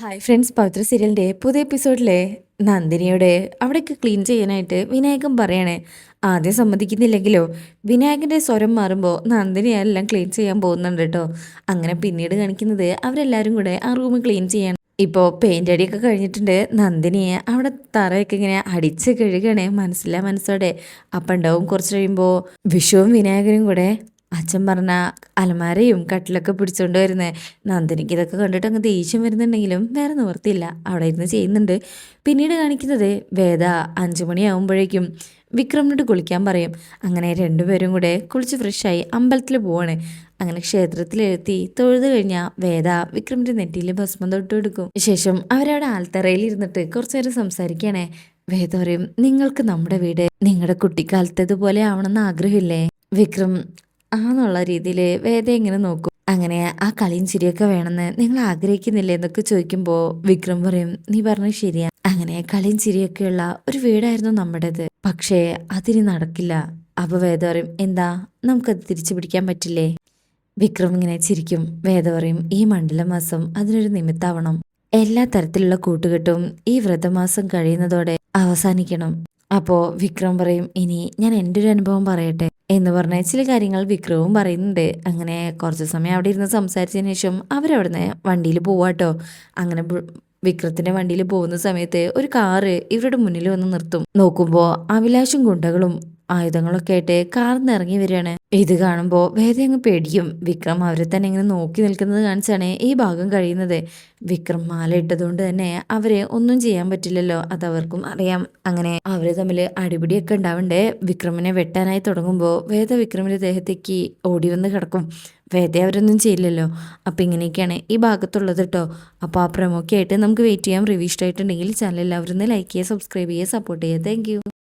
Hi friends പവിത്ര സീരിയലിന്റെ പുതിയ എപ്പിസോഡിലെ നന്ദിനിയുടെ അവിടേക്ക് ക്ലീൻ ചെയ്യാനായിട്ട് വിനായകൻ പറയണേ. ആദ്യം സമ്മതിക്കുന്നില്ലെങ്കിലോ വിനായകന്റെ സ്വരം മാറുമ്പോൾ നന്ദിനി എല്ലാം ക്ലീൻ ചെയ്യാൻ പോകുന്നുണ്ട് കേട്ടോ. അങ്ങനെ പിന്നീട് കാണിക്കുന്നത് അവരെല്ലാവരും കൂടെ ആ റൂം ക്ലീൻ ചെയ്യണം. ഇപ്പോൾ പെയിന്റ് അടിയൊക്കെ കഴിഞ്ഞിട്ടുണ്ട്. നന്ദിനിയെ അവിടെ തറയൊക്കെ ഇങ്ങനെ അടിച്ച് കഴുകണേ മനസ്സില്ല മനസ്സോടെ. അപ്പം ഉണ്ടാവും കുറച്ച് കഴിയുമ്പോൾ വിഷുവും വിനായകനും കൂടെ അച്ഛൻ പറഞ്ഞ അലമാരയും കട്ടിലൊക്കെ പിടിച്ചോണ്ട് വരുന്നത് നന്ദിനിക്ക് ഇതൊക്കെ കണ്ടിട്ട് അങ്ങ് ദേഷ്യം വരുന്നുണ്ടെങ്കിലും വേറെ നിവർത്തിയില്ല അവിടെ ഇരുന്ന് ചെയ്യുന്നുണ്ട്. പിന്നീട് കാണിക്കുന്നത് വേദ അഞ്ചു മണിയാകുമ്പോഴേക്കും വിക്രമിനോട് കുളിക്കാൻ പറയും. അങ്ങനെ രണ്ടുപേരും കൂടെ കുളിച്ച് ഫ്രഷായി അമ്പലത്തിൽ പോവാണ്. അങ്ങനെ ക്ഷേത്രത്തിലെത്തി തൊഴുത് കഴിഞ്ഞാൽ വേദ വിക്രമിന്റെ നെറ്റിയിൽ ഭസ്മം തൊട്ട് കൊടുക്കും. ശേഷം അവരവിടെ ആൽത്തറയിൽ ഇരുന്നിട്ട് കുറച്ചു നേരം വേദ പറയും നിങ്ങൾക്ക് നമ്മുടെ വീട് നിങ്ങളുടെ കുട്ടിക്കാലത്തേതുപോലെ ആവണമെന്ന് ആഗ്രഹമില്ലേ? വിക്രം ആന്നുള്ള രീതിയിൽ വേദ ഇങ്ങനെ നോക്കും. അങ്ങനെ ആ കളിയും ചിരിയൊക്കെ വേണമെന്ന് നിങ്ങൾ ആഗ്രഹിക്കുന്നില്ലേ? എന്നൊക്കെ ചോദിക്കുമ്പോൾ വിക്രം പറയും നീ പറഞ്ഞത് ശരിയാ. അങ്ങനെ കളിയും ചിരിയൊക്കെയുള്ള ഒരു വീടായിരുന്നു നമ്മുടേത്. പക്ഷേ അതിന് നടക്കില്ല. അപ്പൊ വേദ പറയും എന്താ? നമുക്കത് തിരിച്ചു പിടിക്കാൻ പറ്റില്ലേ? വിക്രം ഇങ്ങനെ ചിരിക്കും. വേദ പറയും ഈ മണ്ഡലമാസം അതിനൊരു നിമിത്താവണം. എല്ലാ തരത്തിലുള്ള കൂട്ടുകെട്ടും ഈ വ്രതമാസം കഴിയുന്നതോടെ അവസാനിക്കണം. അപ്പോ വിക്രം പറയും ഇനി ഞാൻ എന്റെ ഒരു അനുഭവം പറയട്ടെ. എന്ന് പറഞ്ഞ ചില കാര്യങ്ങൾ വിക്രവും പറയുന്നുണ്ട്. അങ്ങനെ കുറച്ച് സമയം അവിടെ ഇരുന്ന് സംസാരിച്ചതിന് ശേഷം അവരവിടുന്ന് വണ്ടിയിൽ പോവാട്ടോ അങ്ങനെ വിക്രത്തിന്റെ വണ്ടിയിൽ പോകുന്ന സമയത്ത് ഒരു കാറ് ഇവരുടെ മുന്നിൽ വന്ന് നിർത്തും. നോക്കുമ്പോൾ അഭിലാഷും ഗുണ്ടകളും ആയുധങ്ങളൊക്കെ ആയിട്ട് കാർന്ന് ഇറങ്ങി വരികയാണ്. ഇത് കാണുമ്പോൾ വേറെ അങ്ങ് പേടിക്കും വിക്രം അവരെ തന്നെ ഇങ്ങനെ നോക്കി നിൽക്കുന്നത് കാണിച്ചാണ് ഈ ഭാഗം കഴിയുന്നത്. വിക്രം മാല ഇട്ടതുകൊണ്ട് തന്നെ അവരെ ഒന്നും ചെയ്യാൻ പറ്റില്ലല്ലോ. അത് അവർക്കും അറിയാം. അങ്ങനെ അവർ തമ്മിൽ അടിപിടിയൊക്കെ ഉണ്ടാവണ്ടേ. വിക്രമിനെ വെട്ടാനായി തുടങ്ങുമ്പോൾ വേദ വിക്രമിന്റെ ദേഹത്തേക്ക് ഓടി വന്ന് കിടക്കും. വേദ അവരൊന്നും ചെയ്യില്ലല്ലോ. അപ്പം ഇങ്ങനെയൊക്കെയാണ് ഈ ഭാഗത്തുള്ളത് കേട്ടോ അപ്പോൾ ആ പ്രമോക്കായിട്ട് നമുക്ക് വെയിറ്റ് ചെയ്യാം. റിവ്യൂ ഇഷ്ടമായിട്ടുണ്ടെങ്കിൽ ചാനൽ എല്ലാവരും ലൈക്ക് ചെയ്യുക സബ്സ്ക്രൈബ് ചെയ്യുക സപ്പോർട്ട് ചെയ്യുക. താങ്ക്